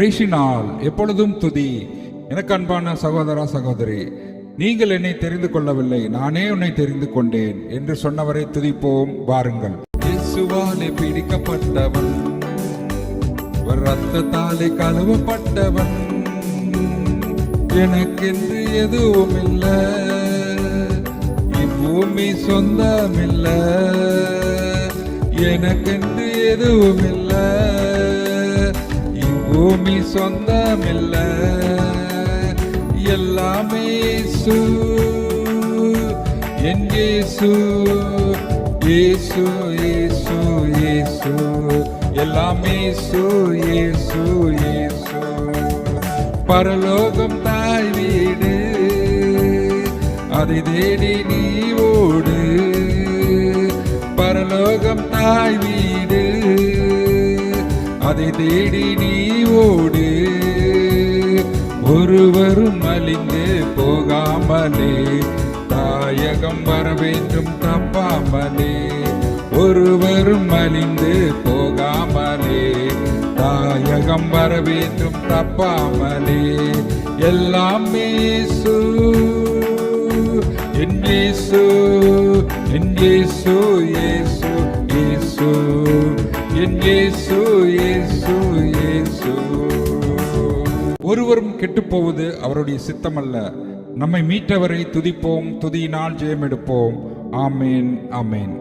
ரேஷினால் எப்பொழுதும் துதி. எனக்கு அன்பான சகோதரா சகோதரி நீங்கள் என்னை தெரிந்து கொள்ளவில்லை நானே உன்னை தெரிந்து கொண்டேன் என்று சொன்னவரை துதிப்போம் வாருங்கள். இயேசுவாலே பிடிக்கப்பட்டவன் ரத்தத்தாலே கழுவப்பட்டவன். எனக்கென்று எதுவும் இல்லை இப்பூமி சொந்தமில்லை எனக்கென்று எதுவும் இல்லை பூமி சொந்தமில்ல. எல்லாமே இயேசு என் இயேசு இயேசு இயேசு இயேசு எல்லாமே இயேசு இயேசு இயேசு பரலோகம் தாய் வீடு. அதை தேடி நீ ஓடு. பரலோகம் தாய் வீடு. அதை தேடி நீ ஓடு. ஒருவரும் அழிந்து போகாமலே. தாயகம் வர வேண்டும் தப்பாமலே. ஒருவரும் அழிந்து போகாமலே. தாயகம் வர வேண்டும் தப்பாமலே. எல்லாமே இயேசு என் இயேசு என் இயேசு இயேசு இயேசு என் இயேசு இயேசு இயேசு. ஒருவரும் கெட்டுப்போவது அவருடைய சித்தம் அல்ல நம்மை மீட்டவரை துதிப்போம் துதியினால் ஜெயம் எடுப்போம் ஆமேன் ஆமேன்.